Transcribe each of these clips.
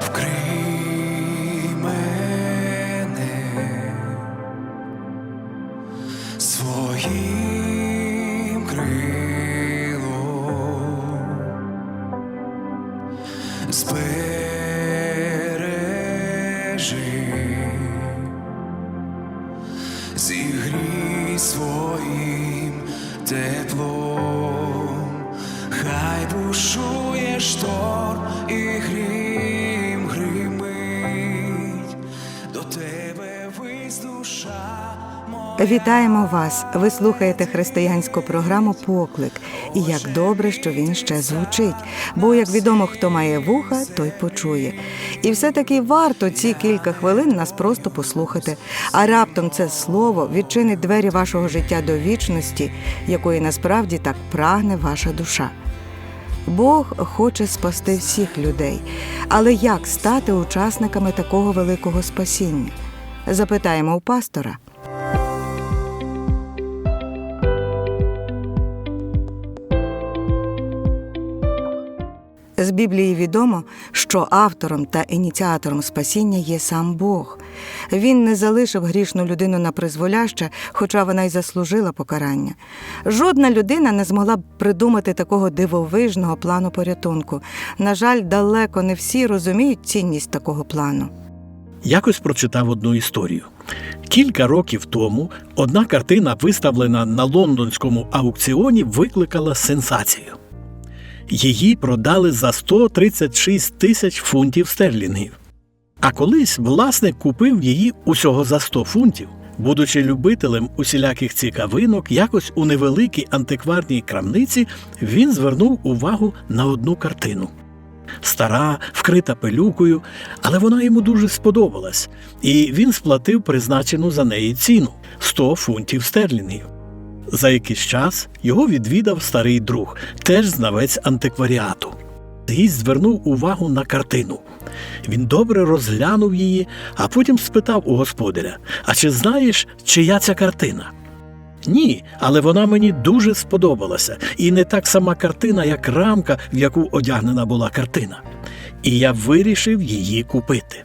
вкрий мене своїм крилом, збережи, зігрій своїм теплом, хай бушує шторм і грім Вітаємо вас! Ви слухаєте християнську програму Поклик. І як добре, що він ще звучить. Бо, як відомо, хто має вуха, той почує. І все-таки варто ці кілька хвилин нас просто послухати. А раптом це слово відчинить двері вашого життя до вічності, якої насправді так прагне ваша душа. Бог хоче спасти всіх людей, але як стати учасниками такого великого спасіння? Запитаємо у пастора. З Біблії відомо, що автором та ініціатором спасіння є сам Бог. Він не залишив грішну людину на призволяще, хоча вона й заслужила покарання. Жодна людина не змогла б придумати такого дивовижного плану порятунку. На жаль, далеко не всі розуміють цінність такого плану. Якось прочитав одну історію. Кілька років тому одна картина, виставлена на лондонському аукціоні, викликала сенсацію. Її продали за 136 тисяч фунтів стерлінгів. А колись власник купив її усього за 100 фунтів. Будучи любителем усіляких цікавинок, якось у невеликій антикварній крамниці він звернув увагу на одну картину стара, вкрита пилюкою, але вона йому дуже сподобалась, і він сплатив призначену за неї ціну 100 фунтів стерлінгів. За якийсь час його відвідав старий друг, теж знавець антикваріату. Гість звернув увагу на картину. Він добре розглянув її, а потім спитав у господаря: А чи знаєш, чия ця картина? Ні, але вона мені дуже сподобалася, і не так сама картина, як рамка, в яку одягнена була картина. І я вирішив її купити.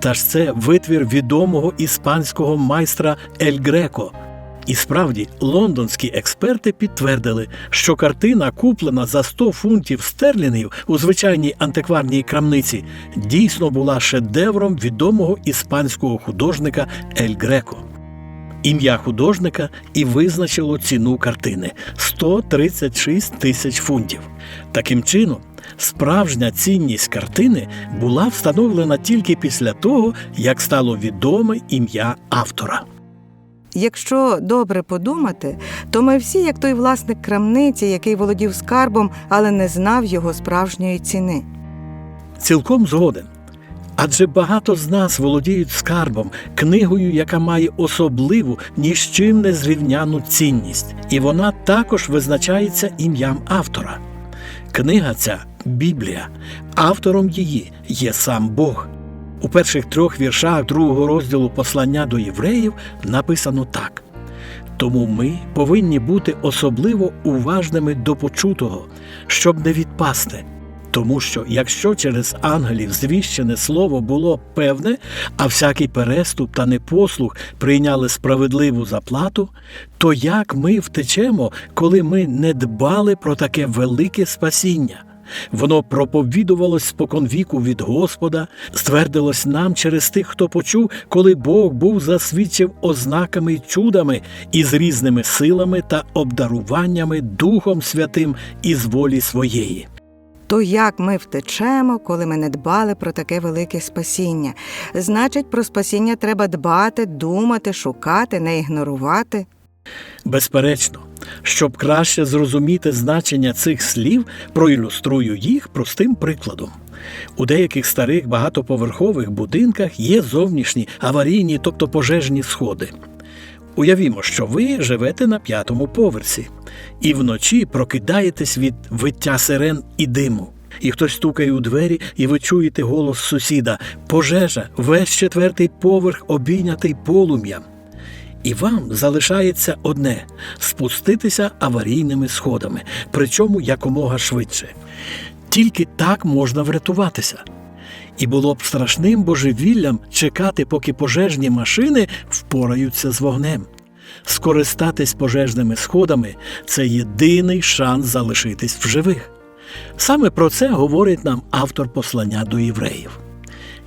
Та ж це витвір відомого іспанського майстра Ель Греко. І справді, лондонські експерти підтвердили, що картина, куплена за 100 фунтів стерлінгів у звичайній антикварній крамниці, дійсно була шедевром відомого іспанського художника Ель Греко. Ім'я художника і визначило ціну картини 136 тисяч фунтів. Таким чином, справжня цінність картини була встановлена тільки після того, як стало відоме ім'я автора. Якщо добре подумати, то ми всі, як той власник крамниці, який володів скарбом, але не знав його справжньої ціни. Цілком згоден. Адже багато з нас володіють скарбом, книгою, яка має особливу ні з чим не зрівняну цінність, і вона також визначається ім'ям автора. Книга ця Біблія, автором її є сам Бог. У перших трьох віршах другого розділу послання до євреїв написано так. Тому ми повинні бути особливо уважними до почутого, щоб не відпасти. Тому що якщо через ангелів звіщене слово було певне, а всякий переступ та непослух прийняли справедливу заплату, то як ми втечемо, коли ми не дбали про таке велике спасіння? Воно проповідувалось споконвіку від Господа, ствердилось нам через тих, хто почув, коли Бог був засвідчив ознаками й чудами із різними силами та обдаруваннями Духом Святим із волі своєї. То як ми втечемо, коли ми не дбали про таке велике спасіння? Значить, про спасіння треба дбати, думати, шукати, не ігнорувати. Безперечно, щоб краще зрозуміти значення цих слів, проілюструю їх простим прикладом. У деяких старих багатоповерхових будинках є зовнішні аварійні, тобто пожежні сходи. Уявімо, що ви живете на п'ятому поверсі і вночі прокидаєтесь від виття сирен і диму. І хтось стукає у двері, і ви чуєте голос сусіда пожежа, весь четвертий поверх обійнятий полум'ям. І вам залишається одне спуститися аварійними сходами, причому якомога швидше. Тільки так можна врятуватися. І було б страшним божевіллям чекати, поки пожежні машини впораються з вогнем. Скористатись пожежними сходами це єдиний шанс залишитись в живих. Саме про це говорить нам автор послання до євреїв.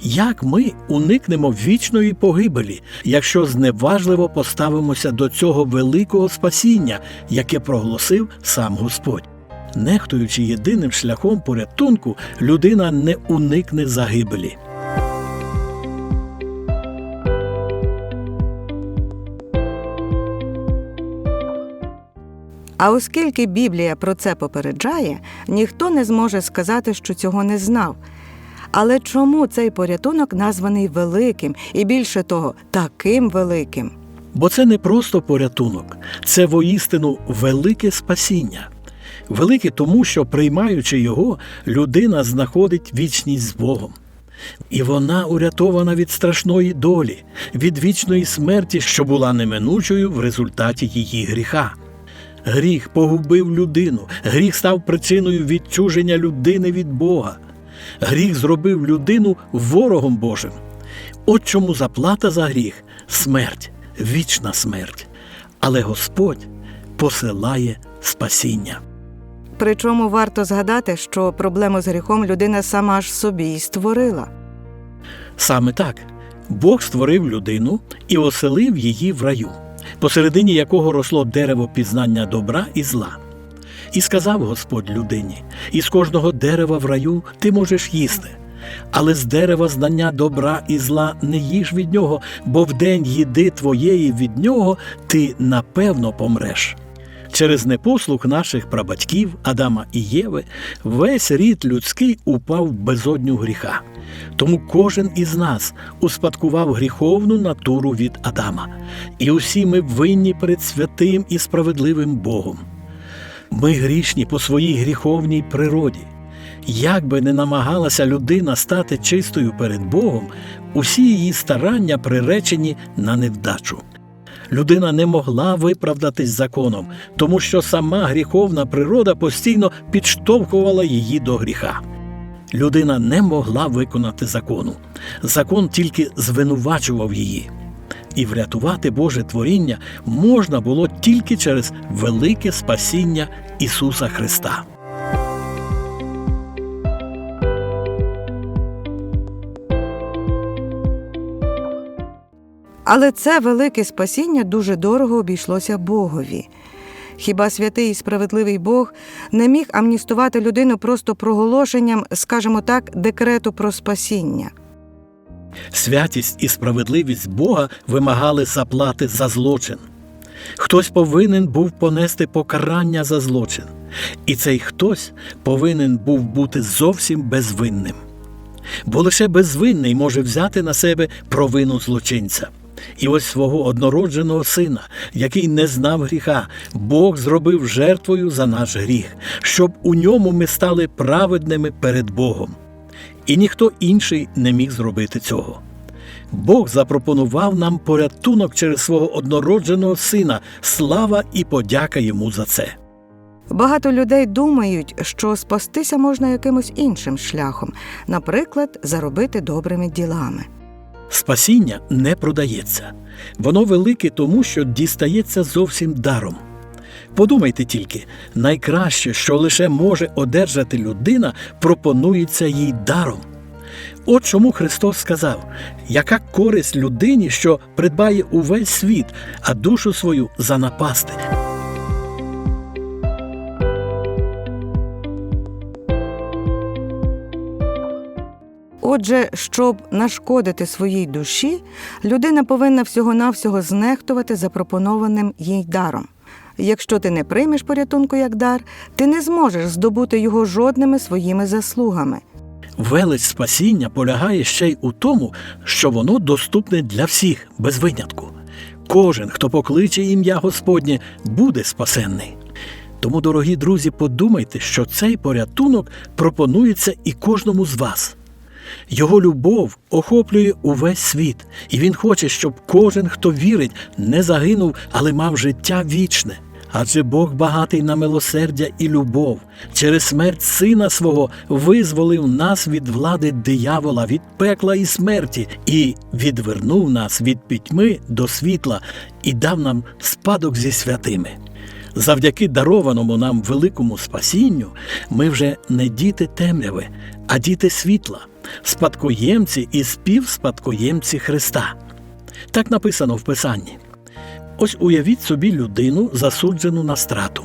Як ми уникнемо вічної погибелі, якщо зневажливо поставимося до цього великого спасіння, яке проголосив сам Господь? Нехтуючи єдиним шляхом порятунку, людина не уникне загибелі. А оскільки Біблія про це попереджає, ніхто не зможе сказати, що цього не знав. Але чому цей порятунок названий великим і більше того, таким великим? Бо це не просто порятунок, це воістину велике спасіння. Велике тому, що, приймаючи його, людина знаходить вічність з Богом. І вона урятована від страшної долі, від вічної смерті, що була неминучою в результаті її гріха. Гріх погубив людину, гріх став причиною відчуження людини від Бога. Гріх зробив людину ворогом Божим. От чому заплата за гріх смерть, вічна смерть. Але Господь посилає спасіння. Причому варто згадати, що проблему з гріхом людина сама ж собі й створила. Саме так Бог створив людину і оселив її в раю, посередині якого росло дерево пізнання добра і зла. І сказав Господь людині: із кожного дерева в раю ти можеш їсти, але з дерева знання добра і зла не їж від нього, бо в день їди твоєї від нього ти напевно помреш. Через непослух наших прабатьків Адама і Єви весь рід людський упав в безодню гріха. Тому кожен із нас успадкував гріховну натуру від Адама, і усі ми винні перед святим і справедливим Богом. Ми грішні по своїй гріховній природі. Як би не намагалася людина стати чистою перед Богом, усі її старання приречені на невдачу. Людина не могла виправдатись законом, тому що сама гріховна природа постійно підштовхувала її до гріха. Людина не могла виконати закону. Закон тільки звинувачував її. І врятувати Боже творіння можна було тільки через велике спасіння Ісуса Христа. Але це велике спасіння дуже дорого обійшлося Богові. Хіба святий і справедливий Бог не міг амністувати людину просто проголошенням, скажімо так, декрету про спасіння? Святість і справедливість Бога вимагали заплати за злочин. Хтось повинен був понести покарання за злочин, і цей хтось повинен був бути зовсім безвинним. Бо лише безвинний може взяти на себе провину злочинця. І ось свого однородженого сина, який не знав гріха, Бог зробив жертвою за наш гріх, щоб у ньому ми стали праведними перед Богом. І ніхто інший не міг зробити цього. Бог запропонував нам порятунок через свого однородженого сина, слава і подяка йому за це. Багато людей думають, що спастися можна якимось іншим шляхом, наприклад, заробити добрими ділами. Спасіння не продається. Воно велике тому, що дістається зовсім даром. Подумайте тільки, найкраще, що лише може одержати людина, пропонується їй даром. От чому Христос сказав, яка користь людині, що придбає увесь світ, а душу свою занапасти. Отже, щоб нашкодити своїй душі, людина повинна всього-навсього знехтувати запропонованим їй даром. Якщо ти не приймеш порятунку як дар, ти не зможеш здобути його жодними своїми заслугами. Велич спасіння полягає ще й у тому, що воно доступне для всіх без винятку. Кожен, хто покличе ім'я Господнє, буде спасенний. Тому, дорогі друзі, подумайте, що цей порятунок пропонується і кожному з вас. Його любов охоплює увесь світ, і він хоче, щоб кожен, хто вірить, не загинув, але мав життя вічне. Адже Бог багатий на милосердя і любов, через смерть Сина свого визволив нас від влади диявола, від пекла і смерті, і відвернув нас від пітьми до світла і дав нам спадок зі святими. Завдяки дарованому нам великому спасінню ми вже не діти темряви, а діти світла, спадкоємці і співспадкоємці Христа. Так написано в Писанні. Ось уявіть собі людину, засуджену на страту.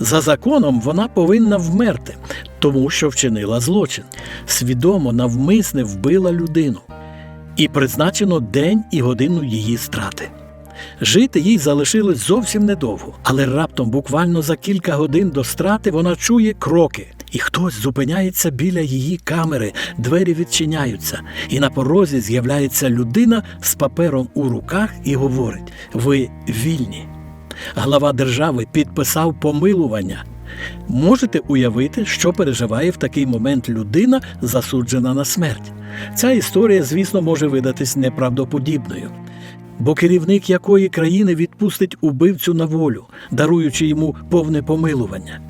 За законом вона повинна вмерти, тому що вчинила злочин, свідомо навмисне вбила людину, і призначено день і годину її страти. Жити їй залишилось зовсім недовго, але раптом, буквально за кілька годин до страти, вона чує кроки, і хтось зупиняється біля її камери, двері відчиняються, і на порозі з'являється людина з папером у руках і говорить: Ви вільні. Глава держави підписав помилування. Можете уявити, що переживає в такий момент людина, засуджена на смерть. Ця історія, звісно, може видатись неправдоподібною. Бо керівник якої країни відпустить убивцю на волю, даруючи йому повне помилування.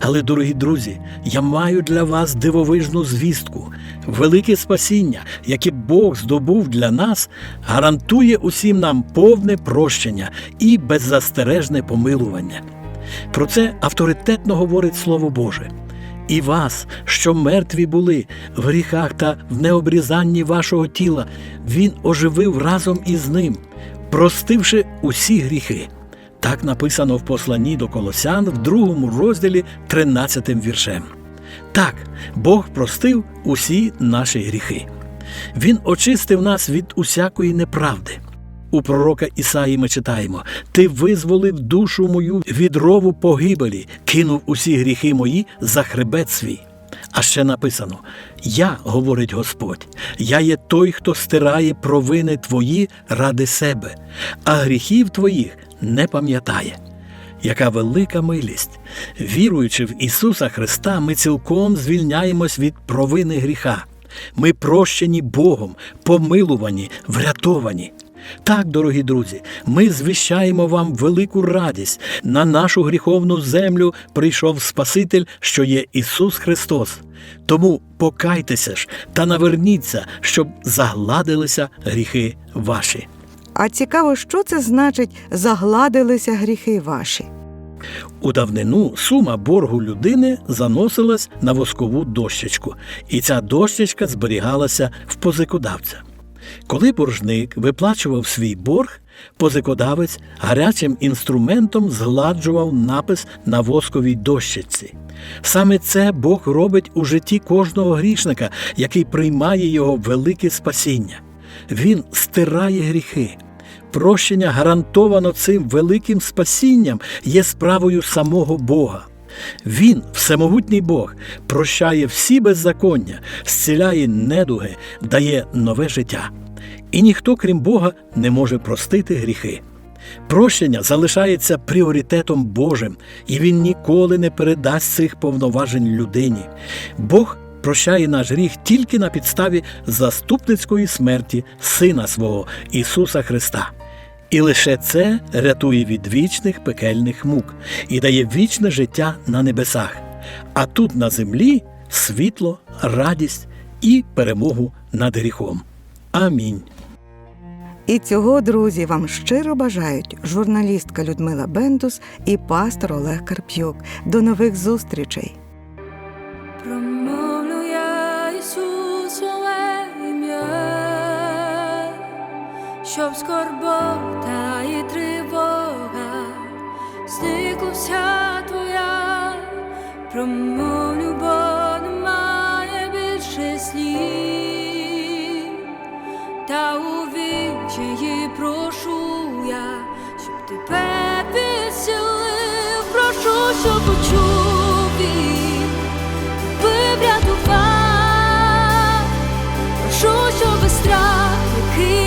Але, дорогі друзі, я маю для вас дивовижну звістку. Велике спасіння, яке Бог здобув для нас, гарантує усім нам повне прощення і беззастережне помилування. Про це авторитетно говорить Слово Боже. І вас, що мертві були в гріхах та в необрізанні вашого тіла, Він оживив разом із ним, простивши усі гріхи. Так написано в посланні до Колосян в другому розділі 13 віршем. Так, Бог простив усі наші гріхи. Він очистив нас від усякої неправди. У пророка Ісаї ми читаємо: Ти визволив душу мою від рову погибелі, кинув усі гріхи мої за хребет свій. А ще написано: Я, говорить Господь, я є той, хто стирає провини твої ради себе, а гріхів твоїх не пам'ятає. Яка велика милість! Віруючи в Ісуса Христа, ми цілком звільняємось від провини гріха. Ми прощені Богом, помилувані, врятовані. Так, дорогі друзі, ми звіщаємо вам велику радість. На нашу гріховну землю прийшов Спаситель, що є Ісус Христос. Тому покайтеся ж та наверніться, щоб загладилися гріхи ваші. А цікаво, що це значить загладилися гріхи ваші. У давнину сума боргу людини заносилась на воскову дощечку, і ця дощечка зберігалася в позикодавця. Коли боржник виплачував свій борг, позикодавець гарячим інструментом згладжував напис на восковій дощечці. Саме це Бог робить у житті кожного грішника, який приймає його велике спасіння. Він стирає гріхи. Прощення гарантовано цим великим спасінням є справою самого Бога. Він, всемогутній Бог, прощає всі беззаконня, зціляє недуги, дає нове життя. І ніхто, крім Бога, не може простити гріхи. Прощення залишається пріоритетом Божим, і він ніколи не передасть цих повноважень людині. Бог прощає наш гріх тільки на підставі заступницької смерті Сина свого Ісуса Христа. І лише це рятує від вічних пекельних мук і дає вічне життя на небесах, а тут на землі світло, радість і перемогу над гріхом. Амінь. І цього, друзі, вам щиро бажають журналістка Людмила Бендус і пастор Олег Карп'юк. До нових зустрічей! Промовлю я Ісусове ім'я, щоб скорбота і тривога зникла вся твоя, промовлю, та у вічі прошу я, щоб тебе підсілив, прошу, щоб почув він, тебе прошу, щоб без страх який